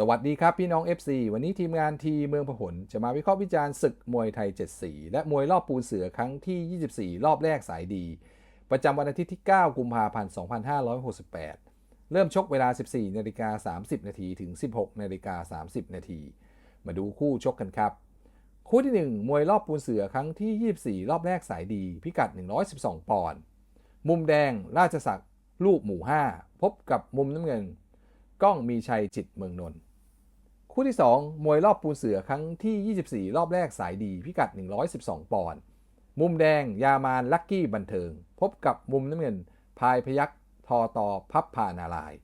สวัสดีครับพี่น้อง FC วันนี้ทีมงานทีเมืองพหลจะมาวิเคราะห์วิจารณ์ศึกมวยไทย 7 สีและมวยรอบปูนเสือครั้งที่ 24 รอบแรกสายดี ประจำวันอาทิตย์ที่ 9 กุมภาพันธ์ 2568 เริ่มชกเวลา 14นาฬิกา30 นาทีถึง 16นาฬิกา30 นาที มาดูคู่ชกกันครับ คู่ที่ 1 มวยรอบปูนเสือครั้งที่ 24 รอบแรกสายดี พิกัด 112 ปอนด์มุมแดงราชศักดิ์ลูกหมู่ 5 พบกับมุมน้ำเงิน ก้องมีชัยจิตเมืองนนท์ คู่ที่ 2 มวยรอบปูนเสือครั้งที่ 24 รอบแรกสายดีพิกัด 112 ปอนด์มุมแดงยามานลักกี้บันเทิง พบกับมุมน้ำเงิน พายพยักทอตอพับพานาราย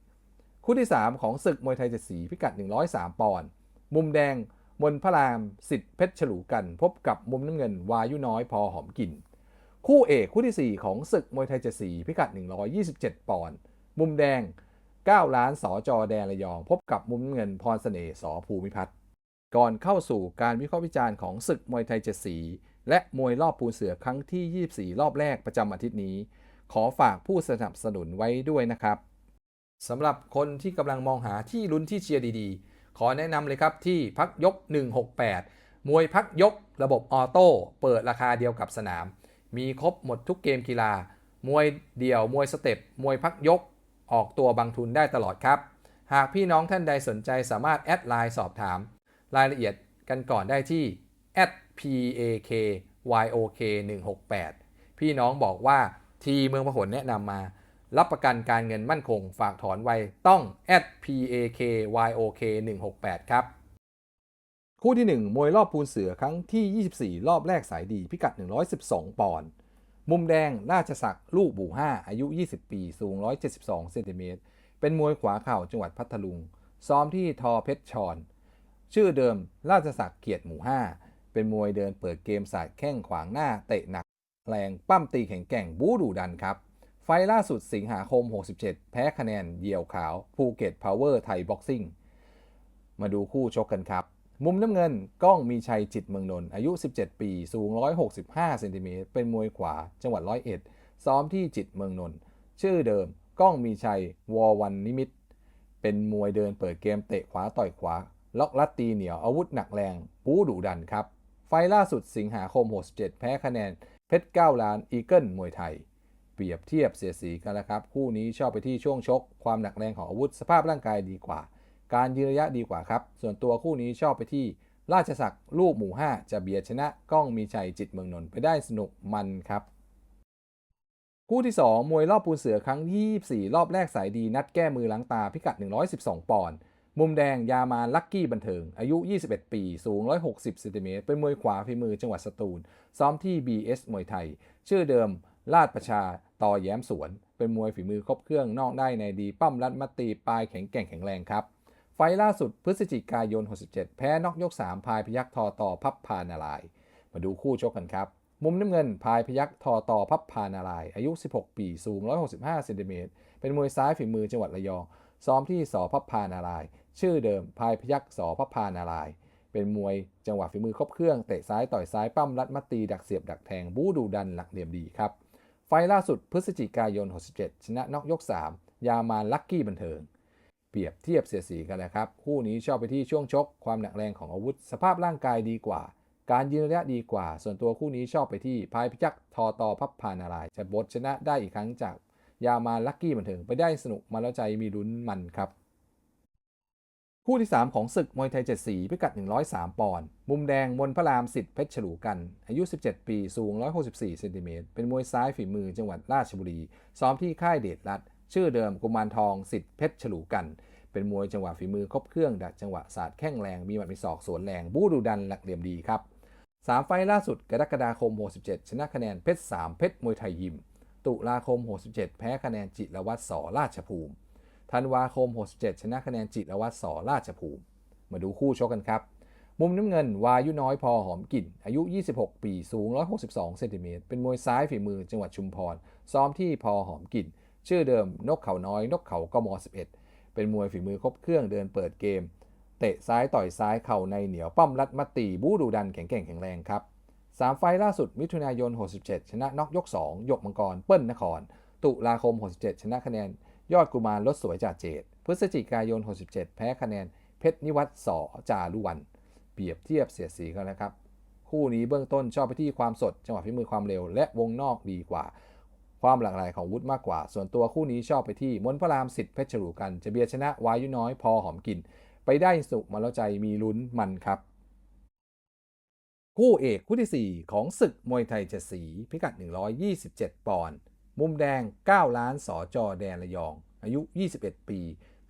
คู่ที่ 3 ของศึกมวยไทยเจ็ดสีพิกัด 103 ปอนด์มุมแดงมนพระรามสิทธิ์เพชรฉลูกัน พบกับมุมน้ำเงินวายุน้อยพอหอมกิน คู่เอกคู่ทีสี่4 ของศึกมวยไทยเจ็ดสีพิกัด 127 ปอนด์มุมแดง 9 ล้านสอจอแดนระยอง พบกับมุมเงินพรเสน่ห์สอภูมิพัฒน์ก่อนเข้าสู่การวิเคราะห์วิจารณ์ของศึกมวยไทยเจ็ดสี และมวยรอบปูนเสือครั้งที่ 24 รอบแรกประจำอาทิตย์นี้ ขอฝากผู้สนับสนุนไว้ด้วยนะครับสำหรับคนที่กำลังมองหาที่ลุ้นที่เชียร์ดีๆ ขอแนะนำเลยครับที่พักยก 168 มวยพักยกระบบออโต้เปิดราคาเดียวกับสนาม มีครบหมดทุกเกมกีฬา มวยเดี่ยวมวยสเต็ปมวยพักยก ออกตัวบางทุนได้ตลอดครับ หากพี่น้องท่านใดสนใจสามารถแอดไลน์สอบถาม รายละเอียดกันก่อนได้ที่ @pakyok 168 พี่น้องบอกว่าทีเมืองพหลแนะนำมา รับประกันการเงินมั่นคง ฝากถอนไวต้อง @pakyok 168 ครับคู่ที่ 1 มวยรอบปูนเสือครั้งที่ 24 รอบแรกสายดีพิกัด 112 ปอนด์ มุมแดงราชศักดิ์ลูกบู่5อายุ 20 ปี สูง 172 เซนติเมตร เป็นมวยขวาเข่าจังหวัดพัทลุง ซ้อมที่ทอเพชรชอน ชื่อเดิมราชศักดิ์เกียรติหมู่ 5 เป็นมวยเดินเปิดเกมสายแข้งขวางหน้าเตะหนัก แรงปั้มตีแข็งแกร่งบูดุดันครับ ไฟล์ล่าสุดสิงหาคม 67 แพ้คะแนนเยี่ยวขาวภูเก็ตพาวเวอร์ไทยบ็อกซิ่ง มาดูคู่ชกกันครับ มุมน้ำเงินก้องมีชัยจิตเมืองนนท์อายุ 17 ปี สูง 165เซนติเมตรเป็นมวยขวา จังหวัดร้อยเอ็ด ซ้อมที่จิตเมืองนนท์ชื่อเดิมก้องมีชัยวอวันนิมิต เป็นมวยเดินเปิดเกมเตะขวาต่อยขวา ล็อกลัดตีเหนียวอาวุธหนักแรง ปู้ดุดันครับ ไฟล์ล่าสุดสิงหาคม 67 แพ้คะแนน เพชร 9 ล้าน อีเกิลมวยไทย เปรียบเทียบเสียสีกันแล้วครับ คู่นี้ชอบไปที่ช่วงชก ความหนักแรงของอาวุธสภาพร่างกายดีกว่า การยืนระยะดีกว่าครับ ส่วนตัวคู่นี้ชอบไปที่ราชศักดิ์ลูกหมู่ 5 จะเบียดชนะก้องมีชัยจิตเมืองนนท์ไปได้สนุกมันครับ คู่ที่ 2 มวยรอบปูนเสือครั้งที่24 รอบแรกสายดีนัดแก้มือล้างตาพิกัด 112 ปอนด์มุมแดงยามานลักกี้บันเทิง อายุ 21 ปี สูง 160เซนติเมตรเป็นมวยขวาฝีมือจังหวัดสตูล ซ้อมที่ BS มวยไทย ชื่อเดิมลาดประชาต่อแย้มสวน เป็นมวยฝีมือครบเครื่องนอกได้ในดีปั้มรัดมัดตีปลายแข็งแกร่งแข็งแรงครับ ไฟล่าสุดพฤศจิกายน 67 แพ้นอกยก 3 พายพยักทอต่อพับพานาราย มาดูคู่ชกกันครับ มุมน้ำเงินพายพยักทอต่อพับพานาราย อายุ 16 ปีสูง 165เซนติเมตรเป็นมวยซ้ายฝีมือจังหวัดระยอง ซ้อมที่สอพับพานาราย ชื่อเดิมพายพยักสอพับพานาราย เป็นมวยจังหวะฝีมือครบเครื่องเตะซ้ายต่อยซ้ายปั้มรัดมัดตีดักเสียบดักแทงบู๊ดูดันหลักเหลี่ยมดีครับไฟล์ล่าสุดพฤศจิกายน 67 ชนะนอกยก 3 ยามานลักกี้บันเทิง เปรียบเทียบเสียสีกันแหล้วครับ คู่นี้ชอบไปที่ช่วงชก ความหนักแรงของอาวุธ สภาพร่างกายดีกว่า การยืนระยะดีกว่า ส่วนตัวคู่นี้ชอบไปที่พายพิจักทอตอพับพานารายจะบทชนะได้อีกครั้งจากยามาลักกี้บันเทิงไปได้สนุกมาแล้วใจมีลุ้นมันครับ คู่ที่ 3 ของศึกมวยไทย 7 สีพิกัด 103 ปอนด์มุมแดงมนพระรามสิทธิ์เพชรฉลูกัน อายุ 17 ปี สูง 164เซนติเมตรเป็นมวยซ้ายฝีมือจังหวัดราชบุรี ซ้อมที่ค่ายเดชรัตน ชื่อเดิมกุมารทองสิทธิ์เพชรฉลูกัน เป็นมวยจังหวะฝีมือครบเครื่องดักจังหวะศาสตร์แข้งแรงมีหมัดมีศอกสวนแรง บู๊ดูดันหลักเหลี่ยมดีครับ3ไฟล์ล่าสุดกรกฎาคม 67 ชนะคะแนนเพชร 3 เพชรมวยไทยยิม ตุลาคม 67 แพ้คะแนนจิรวัตรสอราชภูมิธันวาคม 67 ชนะคะแนนจิรวัตรสอราชภูมิ มาดูคู่ชกกันครับ มุมน้ำเงิน วายุน้อยพอหอมกลิ่น อายุ 26 ปี สูง 162 เซนติเมตร เป็นมวยซ้ายฝีมือจังหวัดชุมพร ซ้อมที่พอหอมกลิ่น ชื่อเดิมนกเขาน้อยนกเขากม11 เป็นมวยฝีมือครบเครื่องเดินเปิดเกม เตะซ้ายต่อยซ้ายเข่าในเหนียวปั้มรัดมัดตีบูดูดันแข็งแกร่งแข็งแรงครับ3ไฟล่าสุดมิถุนายน 67 ชนะนอกยก 2 ยกมังกรเปิ้ลนคร ตุลาคม 67 ชนะคะแนน ยอดกุมารลดสวยจ่าเจดพฤศจิกายน 67 แพ้คะแนน เพชรนิวัฒน์สอจารุวัน เปรียบเทียบเสียสีกันนะครับ คู่นี้เบื้องต้นชอบไปที่ความสด จังหวะฝีมือความเร็ว และวงนอกดีกว่า ความหลากหลายของวุฒิมากกว่า ส่วนตัวคู่นี้ชอบไปที่มนต์พระรามสิทธิ์เพชรฉลูกันจะเบียชนะวายุน้อยพอหอมกลิ่นไปได้สุขมาแล้วใจมีลุ้นมันครับ คู่เอกคู่ที่ 4 ของศึกมวยไทยเจสี พิกัด 127 ปอนด์มุมแดง 9 ล้านสอจอแดนระยอง อายุ 21 ปี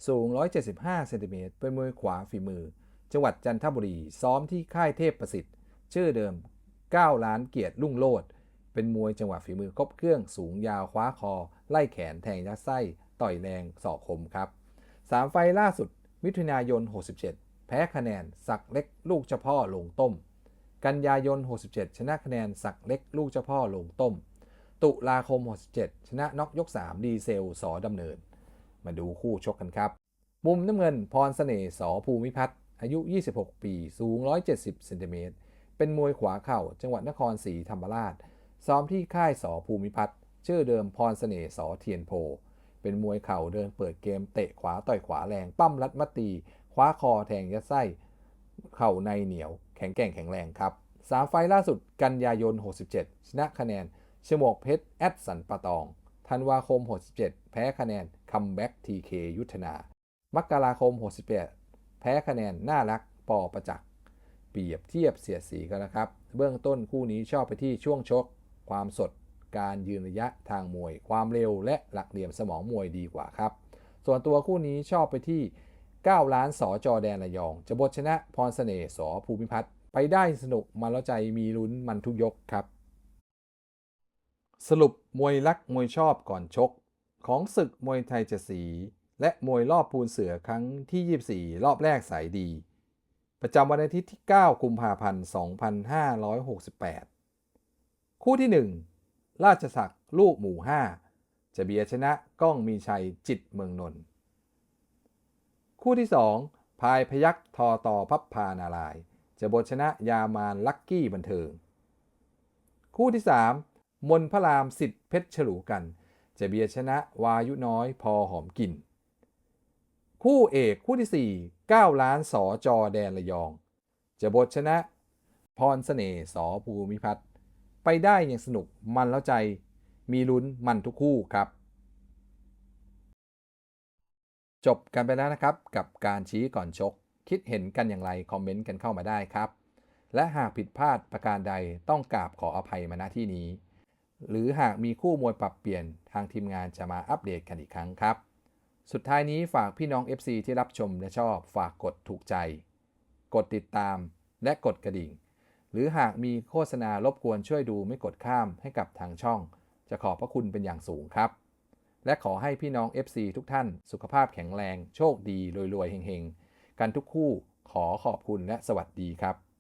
สูง 175 เซนติเมตรเป็นมวยขวาฝีมือ จังหวัดจันทบุรี ซ้อมที่ค่ายเทพประสิทธิ์ ชื่อเดิม 9 ล้านเกียรติรุ่งโลด เป็นมวยจังหวะฝีมือครบเครื่องสูงยาวคว้าคอ ไล่แขนแทงยัดไส้ ต่อยแรงสอกคมครับ 3 ไฟล่าสุด มิถุนายน 67 แพ้คะแนนสักเล็กลูกเจ้าพ่อลงต้ม กันยายน 67 ชนะคะแนนสักเล็กลูกเจ้าพ่อลงต้ม ตุลาคม 67 ชนะน็อกยก 3 ดีเซลสอดำเนิน มาดูคู่ชกกันครับ มุมน้ำเงินพรเสน่ห์สอภูมิพัฒน์อายุ 26 ปี สูง 170 เซนติเมตร เป็นมวยขวาเข่า จังหวัดนครศรีธรรมราช ซ้อมที่ค่ายสอภูมิพัฒน์ชื่อเดิมพรเสน่ห์สอเทียนโพ เป็นมวยเข่าเดินเปิดเกมเตะขวาต่อยขวาแรงปั้มรัดมัดตีคว้าคอแทงยัดไส้เข่าในเหนียว แข็งแกร่งแข็งแรงครับสามไฟล่าสุดกันยายน 67 ชนะคะแนนชมวกเพชรแอดสันปะตองธันวาคม 67 แพ้คะแนนคัมแบ็กทีเคยุทธนามกราคม 68 แพ้คะแนนน่ารักปอประจักษ์เปรียบเทียบเสียสีกันนะครับ เบื้องต้นคู่นี้ชอบไปที่ช่วงชก ความสด การยืนระยะทางมวย ความเร็วและหลักเหลี่ยมสมองมวยดีกว่าครับ ส่วนตัวคู่นี้ชอบไปที่ 9 ล้านสอจอแดนระยอง จะบทชนะพรเสน่ห์สอภูมิพัฒน์ไปได้สนุกมันแล้วใจมีลุ้นมันทุกยกครับ สรุปมวยรักมวยชอบก่อนชก ของศึกมวยไทยเจ็ดสีและมวยรอบพูนเสือครั้งที่ 24 รอบแรกสายดี ประจำวันอาทิตย์ที่ 9 กุมภาพันธ์ 2568 คู่ที่ 1 ราชศักดิ์ลูกหมู่ 5 จะเบียชนะก้องมีชัยจิตเมืองนนท์คู่ที่ 2 พายพยักทอต่อพับพานาราย จะบทชนะยามานลักกี้บันเทิง คู่ที่ 3 มนพระรามสิทธิ์เพชรฉลูกัน จะเบียชนะวายุน้อยพอหอมกิน คู่เอกคู่ที่ 4 9 ล้านสอจอแดนระยอง จะบทชนะพรเสน่ห์สอภูมิพัฒน์ ไปได้อย่างสนุกมันแล้วใจ มีลุ้นมันทุกคู่ครับ จบกันไปแล้วนะครับ กับการชี้ก่อนชก คิดเห็นกันอย่างไร คอมเมนต์กันเข้ามาได้ครับ และหากผิดพลาดประการใดต้องกราบขออภัยมาณที่นี้ หรือหากมีคู่มวยปรับเปลี่ยนทางทีมงานจะมาอัปเดตกันอีกครั้งครับ สุดท้ายนี้ฝากพี่น้อง FC ที่รับชมและชอบฝากกดถูกใจ กดติดตามและกดกระดิ่ง หรือหากมีโฆษณารบกวนช่วยดูไม่กดข้ามให้กับทางช่อง จะขอบพระคุณเป็นอย่างสูงครับ และขอให้พี่น้อง FC ทุกท่าน สุขภาพแข็งแรง โชคดีรวยๆเฮงๆ กันทุกคู่ขอขอบคุณและสวัสดีครับ